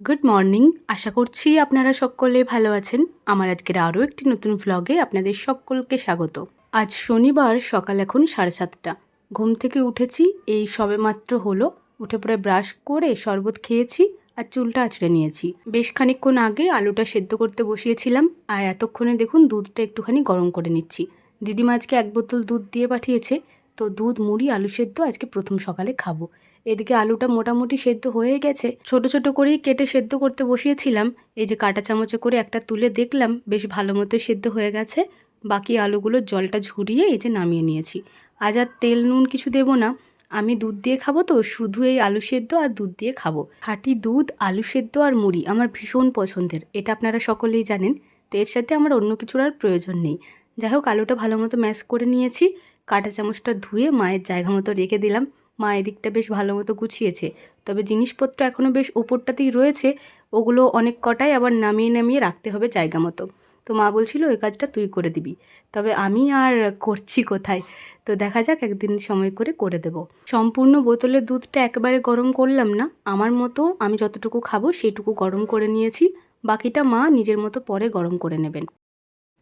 Good morning আশা করছি আপনারা সকলে ভালো আছেন। আমার আজকের আরও একটি নতুন ভ্লগে আপনাদের সকলকে স্বাগত। আজ শনিবার, সকাল এখন সাড়ে সাতটা। ঘুম থেকে উঠেছি, এই সবেমাত্র হলো। উঠে পরে ব্রাশ করে শরবত খেয়েছি আর চুলটা আঁচড়ে নিয়েছি। বেশ খানিকক্ষণ আগে আলুটা সেদ্ধ করতে বসিয়েছিলাম আর এতক্ষণে দেখুন দুধটা একটুখানি গরম করে নিচ্ছি। দিদিমা আজকে এক বোতল দুধ দিয়ে পাঠিয়েছে, তো দুধ, মুড়ি, আলু সেদ্ধ আজকে প্রথম সকালে খাব। এদিকে আলুটা মোটামুটি সেদ্ধ হয়ে গেছে। ছোট ছোট করেই কেটে সেদ্ধ করতে বসিয়েছিলাম। এই যে কাঁটা চামচে করে একটা তুলে দেখলাম, বেশ ভালো মতোই সেদ্ধ হয়ে গেছে। বাকি আলুগুলোর জলটা ঝুরিয়ে এই যে নামিয়ে নিয়েছি। আজ আর তেল নুন কিছু দেবো না। আমি দুধ দিয়ে খাব তো, শুধু এই আলু সেদ্ধ আর দুধ দিয়ে খাব। খাঁটি দুধ, আলু সেদ্ধ আর মুড়ি আমার ভীষণ পছন্দের, এটা আপনারা সকলেই জানেন। তো এর সাথে আমার অন্য কিছুর আর প্রয়োজন নেই। যাই হোক, আলুটা ভালো মতো ম্যাশ করে নিয়েছি। কাঁটা চামচটা ধুয়ে মায়ের জায়গা মতো রেখে দিলাম। মা এদিকটা বেশ ভালো মতো গুছিয়েছে। তবে জিনিসপত্র এখনও বেশ ওপরটাতেই রয়েছে, ওগুলো অনেক কটাই আবার নামিয়ে নামিয়ে রাখতে হবে জায়গা মতো। তো মা বলছিল, ওই কাজটা তুই করে দিবি। তবে আমি আর করছি কোথায়? তো দেখা যাক, একদিন সময় করে করে দেব। সম্পূর্ণ বোতলের দুধটা একেবারে গরম করলাম না। আমার মতো আমি যতটুকু খাব সেইটুকু গরম করে নিয়েছি। বাকিটা মা নিজের মতো পরে গরম করে নেবেন।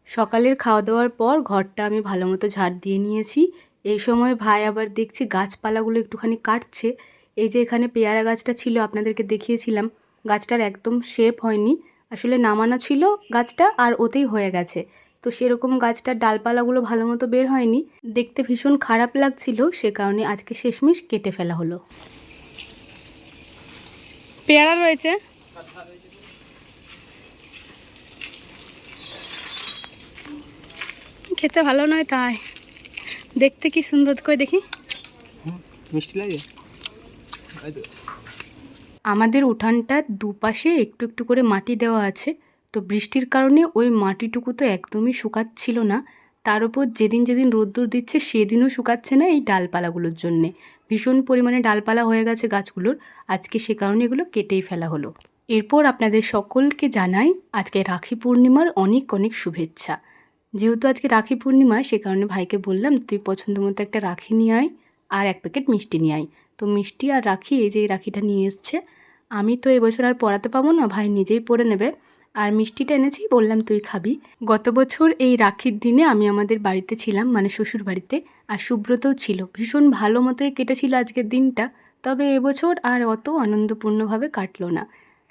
সকালের খাওয়া দাওয়ার পর ঘরটা আমি ভালো মতো ঝাড় দিয়ে নিয়েছি। এই সময় ভাই আবার দেখছি গাছপালাগুলো একটুখানি কাটছে। এই যে এখানে পেয়ারা গাছটা ছিল, আপনাদেরকে দেখিয়েছিলাম। গাছটার একদম শেপ হয়নি। আসলে নামানো ছিল গাছটা আর ওতেই হয়ে গেছে। তো সেরকম গাছটার ডালপালাগুলো ভালো মতো বের হয়নি। দেখতে ভীষণ খারাপ লাগছিল, সে কারণে আজকে শেষমেশ কেটে ফেলা হলো। পেয়ারা রয়েছে? খেতে ভালো নয় তাই। দেখতে কি সুন্দর করে দেখি। মিষ্টি লাগে? আমাদের উঠানটার দুপাশে একটু একটু করে মাটি দেওয়া আছে তো বৃষ্টির কারণে ওই মাটিটুকু তো একদমই শুকাচ্ছিল না। তার উপর যেদিন যেদিন রোদ্দুর দিচ্ছে সেদিনও শুকাচ্ছে না এই ডালপালাগুলোর জন্যে। ভীষণ পরিমাণে ডালপালা হয়ে গেছে গাছগুলোর। আজকে সে কারণে এগুলো কেটেই ফেলা হলো। এরপর আপনাদের সকলকে জানাই আজকে রাখি পূর্ণিমার অনেক অনেক শুভেচ্ছা। যেহেতু আজকে রাখি পূর্ণিমা, সে কারণে ভাইকে বললাম, তুই পছন্দ মতো একটা রাখি নিয়ে আয় আর এক প্যাকেট মিষ্টি নিয়ে আয়। তো মিষ্টি আর রাখি, এই যে রাখিটা নিয়ে এসছে। আমি তো এবছর আর পড়াতে পাবো না, ভাই নিজেই পরে নেবে। আর মিষ্টিটা এনেছি, বললাম, তুই খাবি। গত বছর এই রাখির দিনে আমি আমাদের বাড়িতে ছিলাম মানে শ্বশুর বাড়িতে, আর সুব্রতও ছিল। ভীষণ ভালো মতোই কেটেছিল আজকের দিনটা, তবে এবছর আর অত আনন্দপূর্ণভাবে কাটলো না।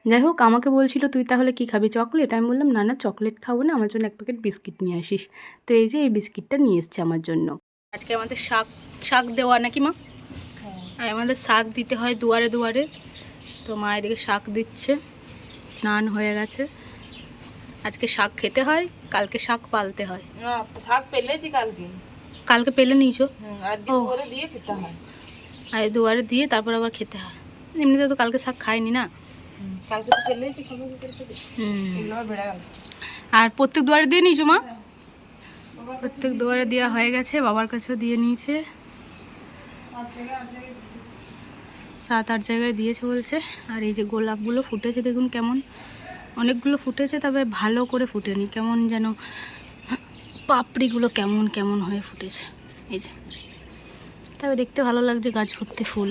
যাই হোক আমাকে বলছিল তুই তাহলে কি খাবি চকলেট? আমি বললাম না না চকলেট খাব না আমার জন্য এক প্যাকেট বিস্কিট নিয়ে আসিস। তো এই যে এই বিস্কিটটা নিয়ে এসছে আমার জন্য। আজকে আমাদের শাক শাক দেওয়া নাকি মা? আর আমাদের শাক দিতে হয় দুয়ারে দুয়ারে। তো মা এদিকে শাক দিচ্ছে স্নান হয়ে গেছে। আজকে শাক খেতে হয় কালকে শাক পালতে হয়। শাক পেলেছি কালকে। কালকে পেলে নিয়েছো? ও। দিয়ে খেতে হয়। আর দুয়ারে দিয়ে তারপর আবার খেতে হয়। এমনিতে তো কালকে শাক খাইনি না। আর প্রত্যেক দুয়ারে দিয়ে নিয়েছো মা? প্রত্যেক দুয়ারে দেওয়া হয়ে গেছে বাবার কাছেও দিয়ে নিয়েছে। সাত আট জায়গায় দিয়েছে বলছে। আর এই যে গোলাপগুলো ফুটেছে দেখুন কেমন। অনেকগুলো ফুটেছে তবে ভালো করে ফুটেনি। কেমন যেন পাপড়িগুলো কেমন কেমন হয়ে ফুটেছে। এই যে। তবে দেখতে ভালো লাগছে গাছ ভর্তি ফুল।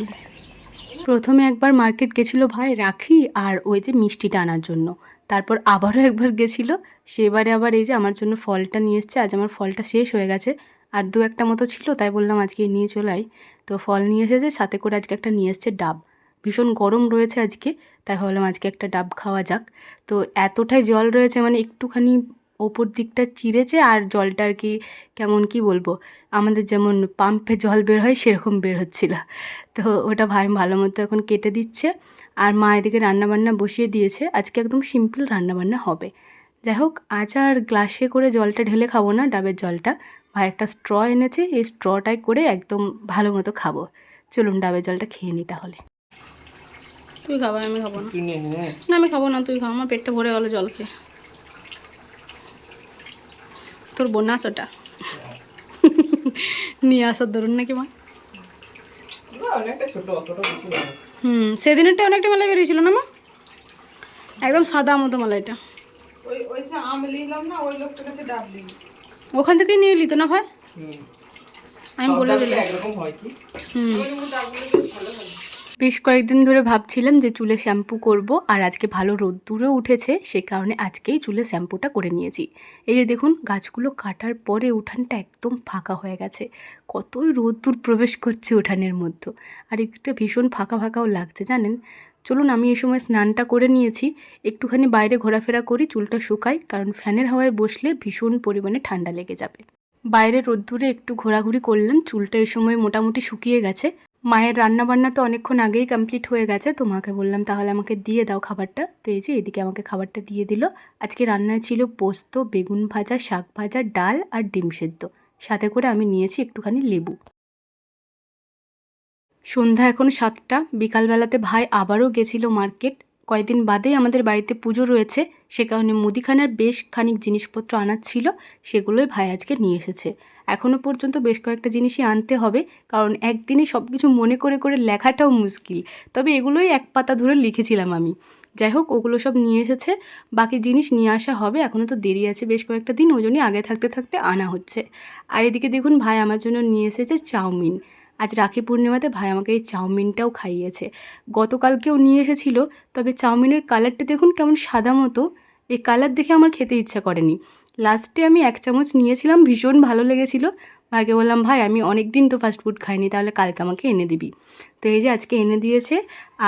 প্রথমে একবার মার্কেট গেছিল ভাই রাখি আর ওই যে মিষ্টিটা আনার জন্য। তারপর আবারও একবার গেছিল। সেবারে আবার এই যে আমার জন্য ফলটা নিয়ে এসছে। আজ আমার ফলটা শেষ হয়ে গেছে। আর দু একটা মতো ছিল, তাই বললাম আজকে নিয়ে চলাই তো ফল নিয়ে এসেছে, সাথে করে আজকে একটা নিয়ে এসছে ডাব। ভীষণ গরম রয়েছে আজকে, তাই ভাবলাম আজকে একটা ডাব খাওয়া যাক। তো এতটাই জল রয়েছে মানে একটুখানি ওপর দিকটা চিরেছে আর জলটা আর কি কেমন কি বলব আমাদের যেমন পাম্পে জল বের হয় সেরকম বের হচ্ছিল। তো ওটা ভাই ভালো মতো এখন কেটে দিচ্ছে। আর মা এদিকে রান্নাবান্না বসিয়ে দিয়েছে। আজকে একদম সিম্পল রান্নাবান্না হবে। যাই হোক আজ আর গ্লাসে করে জলটা ঢেলে খাব না ডাবের জলটা। ভাই একটা স্ট্র এনেছে এই স্ট্রটাই করে একদম ভালো মতো খাব। চলুন ডাবের জলটা খেয়ে নিই তাহলে। তুই খাব আমি খাব না। তুই না। আমি খাব না তুই খাও আমার পেটটা ভরে গেলো জল খেয়ে। তোর বোনাস ওটা। নিয়ে আসার ধরুন নাকি মা। হুম সেদিনেরটা অনেকটা মালাই বেরিয়েছিল না মা? একদম সাদা মতো মালাইটা ওখান থেকেই নিয়ে নিত না ভাই? আমি বলে দিলাম। হুম। বেশ কয়েকদিন ধরে ভাবছিলাম যে চুলে শ্যাম্পু করব, আর আজকে ভালো রোদ্দুরও উঠেছে, সে কারণে আজকেই চুলে শ্যাম্পুটা করে নিয়েছি। এই যে দেখুন, গাছগুলো কাটার পরে উঠানটা একদম ফাঁকা হয়ে গেছে। কতই রোদ্দুর প্রবেশ করছে উঠানের মধ্যে। আর এদিকটা ভীষণ ফাঁকা ফাঁকাও লাগছে, জানেন? চলুন, আমি এই সময় স্নানটা করে নিয়েছি। একটুখানি বাইরে ঘোরাফেরা করি, চুলটা শুকাই, কারণ ফ্যানের হাওয়ায় বসলে ভীষণ পরিমাণে ঠান্ডা লেগে যাবে। বাইরে রোদ্দুরে একটু ঘোরাঘুরি করলাম, চুলটা এই সময় মোটামুটি শুকিয়ে গেছে। মায়ের রান্নাবান্না তো অনেকক্ষণ আগেই কমপ্লিট হয়ে গেছে তোমাকে বললাম তাহলে আমাকে দিয়ে দাও খাবারটা। তো এই যে এদিকে আমাকে খাবারটা দিয়ে দিল। আজকে রান্নায় ছিল পোস্ত, বেগুন ভাজা, শাক ভাজা, ডাল আর ডিম সেদ্ধ। সাথে করে আমি নিয়েছি একটুখানি লেবু। সন্ধ্যা এখন সাতটা, বিকালবেলাতে ভাই আবারও গেছিল মার্কেট। কয়েকদিন বাদেই আমাদের বাড়িতে পুজো রয়েছে। সে কারণে মুদিখানার বেশ খানিক জিনিসপত্র আনার ছিল, সেগুলোই ভাই আজকে নিয়ে এসেছে। এখনও পর্যন্ত বেশ কয়েকটা জিনিসই আনতে হবে, কারণ একদিনে সব কিছু মনে করে করে লেখাটাও মুশকিল। তবে এগুলোই এক পাতা ধরে লিখেছিলাম আমি। যাই হোক, ওগুলো সব নিয়ে এসেছে। বাকি জিনিস নিয়ে আসা হবে এখনও তো দেরি আছে বেশ কয়েকটা দিন, ওই জন্যই আগে থাকতে থাকতে আনা হচ্ছে। আর এদিকে দেখুন ভাই আমার জন্য নিয়ে এসেছে চাউমিন। আজ রাখি পূর্ণিমাতে ভাই আমাকে এই চাউমিনটাও খাইয়েছে। গতকালকেও নিয়ে এসেছিল, তবে চাউমিনের কালারটা দেখুন কেমন সাদা মতো। এই কালার দেখে আমার খেতে ইচ্ছা করেনি। লাস্টে আমি এক চামচ নিয়েছিলাম, ভীষণ ভালো লেগেছিল। ভাইকে বললাম, ভাই, আমি অনেক দিন তো ফাস্ট ফুড খাইনি, তাহলে কালকে আমাকে এনে দিবি। তো এই যে আজকে এনে দিয়েছে,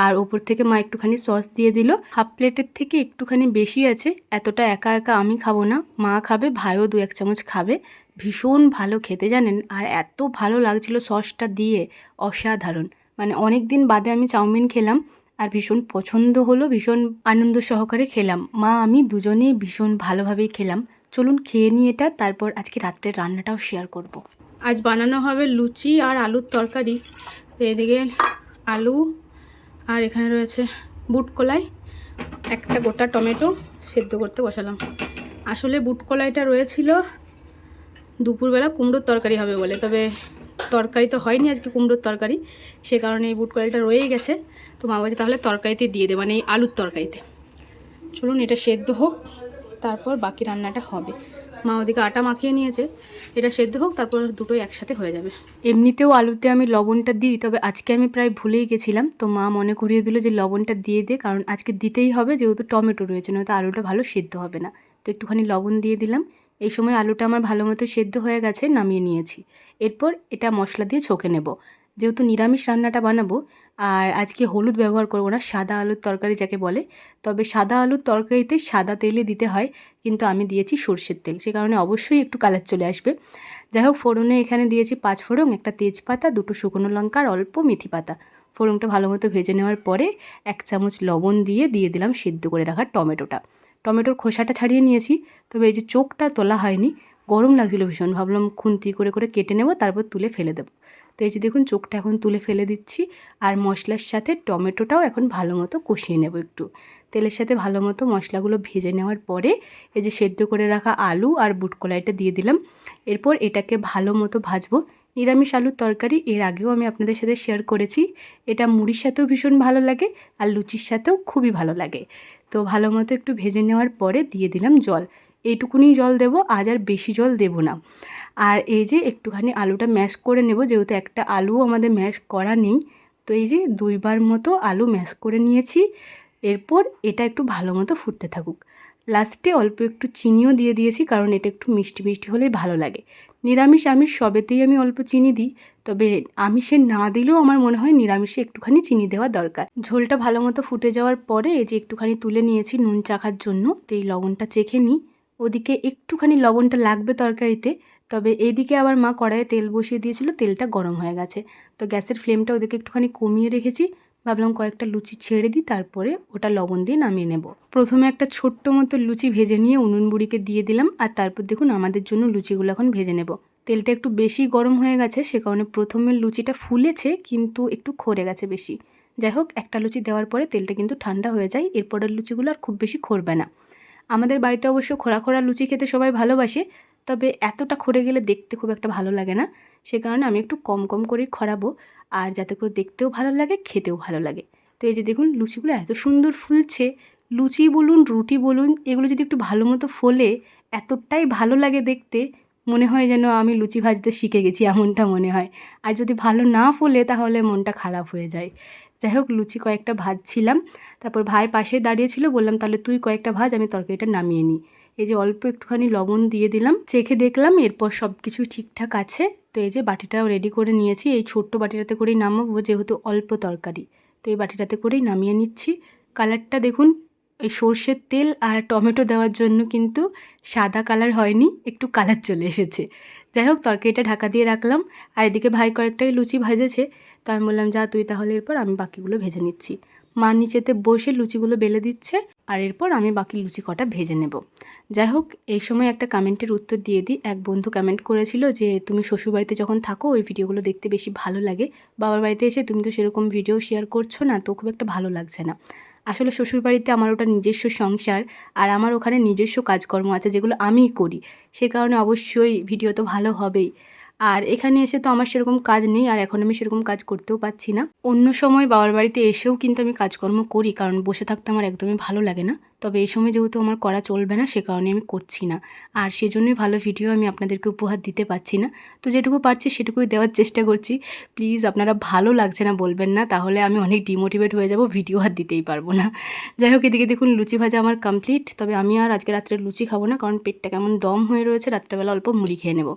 আর ওপর থেকে মা একটুখানি সস দিয়ে দিল। হাফ প্লেটের থেকে একটুখানি বেশি আছে, এতটা একা একা আমি খাব না। মা খাবে, ভাইও দু এক চামচ খাবে। ভীষণ ভালো খেতে, জানেন? আর এত ভালো লাগছিল সসটা দিয়ে, অসাধারণ। মানে অনেক দিন বাদে আমি চাউমিন খেলাম, আর ভীষণ পছন্দ হলো, ভীষণ আনন্দ সহকারে খেলাম। মা, আমি দুজনেই ভীষণ ভালোভাবেই খেলাম। চলুন খেয়ে নিই এটা, তারপর আজকে রাত্রের রান্নাটাও শেয়ার করব। আজ বানানো হবে লুচি আর আলুর তরকারি। এদিকে আলু, আর এখানে রয়েছে বুট কলাই, একটা গোটা টমেটো সেদ্ধ করতে বসালাম। আসলে বুট কলাইটা রয়েছিল দুপুরবেলা, কুমড়োর তরকারি হবে বলে। তবে তরকারি তো হয়নি আজকে কুমড়োর তরকারি, সে কারণে এই বুট কলাইটা রয়েই গেছে। তো মা বলছে তাহলে তরকারিতে দিয়ে দে মানে এই আলুর তরকারিতে। চলুন এটা সেদ্ধ হোক। তারপর বাকি রান্নাটা হবে। মা ওদিকে আটা মাখিয়ে নিয়েছে। এটা সেদ্ধ হোক, তারপর দুটোই একসাথে হয়ে যাবে। এমনিতেও আলুতে আমি লবণটা দিই, তবে আজকে আমি প্রায় ভুলেই গেছিলাম। তো মা মনে করিয়ে দিল যে লবণটা দিয়ে দে, কারণ আজকে দিতেই হবে, যেহেতু টমেটো রয়েছে, নয়তো আলুটা ভালো সেদ্ধ হবে না। তো একটুখানি লবণ দিয়ে দিলাম। এই সময় আলুটা আমার ভালো মতো সেদ্ধ হয়ে গেছে, নামিয়ে নিয়েছি। এরপর এটা মশলা দিয়ে ছকে নেব। যেহেতু নিরামিষ রান্নাটা বানাবো, আর আজকে হলুদ ব্যবহার করব না, সাদা আলুর তরকারি যাকে বলে। তবে সাদা আলুর তরকারিতে সাদা তেলে দিতে হয়, কিন্তু আমি দিয়েছি সর্ষের তেল, সে কারণে অবশ্যই একটু কালার চলে আসবে। যাই হোক, ফোড়নে এখানে দিয়েছি পাঁচ ফোড়ন, একটা তেজপাতা, দুটো শুকনো লঙ্কা, আর অল্প মেথি পাতা। ফোড়নটা ভালো মতো ভেজে নেওয়ার পরে এক চামচ লবণ দিয়ে দিয়ে দিলাম সিদ্ধ করে রাখা টমেটোটা। টমেটোর খোসাটা ছাড়িয়ে নিয়েছি, তবে এই যে চোখটা তোলা হয়নি, গরম লাগছিল ভীষণ। ভাবলাম খুন্তি করে করে কেটে নেব, তারপর তুলে ফেলে দেবো। তো এই যে দেখুন, চোখটা এখন তুলে ফেলে দিচ্ছি আর মশলার সাথে টমেটোটাও এখন ভালো মতো কষিয়ে নেব একটু। তেলের সাথে ভালো মতো মশলাগুলো ভেজে নেওয়ার পরে এই যে সেদ্ধ করে রাখা আলু আর বুট কলাইটা দিয়ে দিলাম। এরপর এটাকে ভালো মতো ভাজবো। নিরামিষ আলুর তরকারি এর আগেও আমি আপনাদের সাথে শেয়ার করেছি। এটা মুড়ির সাথেও ভীষণ ভালো লাগে আর লুচির সাথেও খুবই ভালো লাগে। তো ভালো মতো একটু ভেজে নেওয়ার পরে দিয়ে দিলাম জল। এইটুকুনি জল দেব, আজ আর বেশি জল দেব না। আর এই যে একটুখানি আলুটা ম্যাশ করে নেব, যেহেতু একটা আলু আমাদের ম্যাশ করা নেই, তো এই যে দুইবার মতো আলু ম্যাশ করে নিয়েছি। এরপর এটা একটু ভালো মতো ফুটতে থাকুক। লাস্টে অল্প একটু চিনিও দিয়ে দিয়েছি, কারণ এটা একটু মিষ্টি মিষ্টি হলেই ভালো লাগে। নিরামিষ আমিষ সবেতেই আমি অল্প চিনি দিই, তবে আমিষে না দিলেও আমার মনে হয় নিরামিষে একটুখানি চিনি দেওয়া দরকার। ঝোলটা ভালো মতো ফুটে যাওয়ার পরে এই যে একটুখানি তুলে নিয়েছি নুন চাখার জন্য, তো এই লবণটা চেখে নিই। ওদিকে একটুখানি লবণটা লাগবে তরকারিতে তবে এদিকে আবার মা কড়াইয়ে তেল বসিয়ে দিয়েছিল, তেলটা গরম হয়ে গেছে। তো গ্যাসের ফ্লেমটা ওদেরকে একটুখানি কমিয়ে রেখেছি। ভাবলাম কয়েকটা লুচি ছেড়ে দিই, তারপরে ওটা লবণ দিয়ে নামিয়ে নেব। প্রথমে একটা ছোট্ট মতো লুচি ভেজে নিয়ে উনুন বুড়িকে দিয়ে দিলাম, আর তারপর দেখুন আমাদের জন্য লুচিগুলো এখন ভেজে নেব। তেলটা একটু বেশি গরম হয়ে গেছে, সে কারণে প্রথমে লুচিটা ফুলেছে, কিন্তু একটু খরে গেছে বেশি। যাই হোক, একটা লুচি দেওয়ার পরে তেলটা কিন্তু ঠান্ডা হয়ে যায়, এরপরের লুচিগুলো আর খুব বেশি খরবে না। আমাদের বাড়িতে অবশ্য খোরা খোরা লুচি খেতে সবাই ভালোবাসে তবে এতটা খরে গেলে দেখতে খুব একটা ভালো লাগে না। সে কারণে আমি একটু কম কম করেই খরাবো আর যাতে করে দেখতেও ভালো লাগে, খেতেও ভালো লাগে। তো এই যে দেখুন লুচিগুলো এত সুন্দর ফুলছে, লুচি বলুন, রুটি বলুন, এগুলো যদি একটু ভালো মতো ফোলে, এতটাই ভালো লাগে দেখতে, মনে হয় যেন আমি লুচি ভাজতে শিখে গেছি, এমনটা মনে হয়। আর যদি ভালো না ফোলে, তাহলে মনটা খারাপ হয়ে যায়। যাই হোক, লুচি কয়েকটা ভাজছিলাম, তারপর ভাই পাশে দাঁড়িয়েছিল বললাম তাহলে তুই কয়েকটা ভাজ, আমি তরকারিটা নামিয়ে নিই। এই যে অল্প একটুখানি লবণ দিয়ে দিলাম, চেখে দেখলাম এরপর সব কিছু ঠিকঠাক আছে। তো এই যে বাটিটাও রেডি করে নিয়েছি। এই ছোট্ট বাটিটাতে করেই নামাবো, যেহেতু অল্প তরকারি। তো এই বাটিটাতে করেই নামিয়ে নিচ্ছি। কালারটা দেখুন, এই সর্ষের তেল আর টমেটো দেওয়ার জন্য কিন্তু সাদা কালার হয়নি, একটু কালার চলে এসেছে। যাই হোক, তরকারিটা ঢাকা দিয়ে রাখলাম। আর এদিকে ভাই কয়েকটাই লুচি ভাজেছে। তো আমি বললাম, যা তুই তাহলে এরপর আমি বাকিগুলো ভেজে নিচ্ছি। মা নিচেতে বসে লুচিগুলো বেলে দিচ্ছে, আর এরপর আমি বাকি লুচি কটা ভেজে নেব। যাই হোক, এই সময় একটা কমেন্টের উত্তর দিয়ে দিই। এক বন্ধু কমেন্ট করেছিল যে, তুমি শ্বশুরবাড়িতে যখন থাকো, ওই ভিডিওগুলো দেখতে বেশি ভালো লাগে। বাবার বাড়িতে এসে তুমি তো সেরকম ভিডিও শেয়ার করছ না, তো খুব একটা ভালো লাগছে না। আসলে শ্বশুরবাড়িতে আমার ওটা নিজস্ব সংসার, আর আমার ওখানে নিজস্ব কাজকর্ম আছে যেগুলো আমিই করি। সে কারণে অবশ্যই ভিডিও তো ভালো হবেই। আর এখানে এসে তো আমার সেরকম কাজ নেই, আর এখন আমি সেরকম কাজ করতেও পাচ্ছি না। অন্য সময় বাবার বাড়িতে এসেও কিন্তু আমি কাজকর্ম করি, কারণ বসে থাকতে আমার একদমই ভালো লাগে না। তবে এই সময় যেহেতু আমার করা চলবে না, সে কারণে আমি করছি না। আর সেজন্যই ভালো ভিডিও আমি আপনাদেরকে উপহার দিতে পারছি না। তো যেটুকু পারছি সেটুকুই দেওয়ার চেষ্টা করছি। প্লিজ আপনারা ভালো লাগছে না বলবেন না, তাহলে আমি অনেক ডিমোটিভেট হয়ে যাব ভিডিও আর দিতেই পারব না। যাই হোক, এদিকে দেখুন লুচি ভাজা আমার কমপ্লিট তবে আমি আর আজকে রাত্রে লুচি খাব না, কারণ পেটটা কেমন দম হয়ে রয়েছে, রাত্রেবেলা অল্প মুড়ি খেয়ে নেব।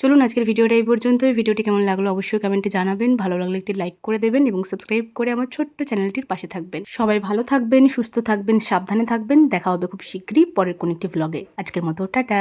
চলুন আজকের ভিডিওটা এই পর্যন্তই। ভিডিওটি কেমন লাগল অবশ্যই কমেন্টে জানাবেন। ভালো লাগলে একটি লাইক করে দেবেন এবং সাবস্ক্রাইব করে আমার ছোট্ট চ্যানেলটির পাশে থাকবেন। সবাই ভালো থাকবেন, সুস্থ থাকবেন, সাবধানে থাকবেন। দেখা হবে খুব শীঘ্রই পরের কোনো একটি ভ্লগে আজকের মতো টাটা!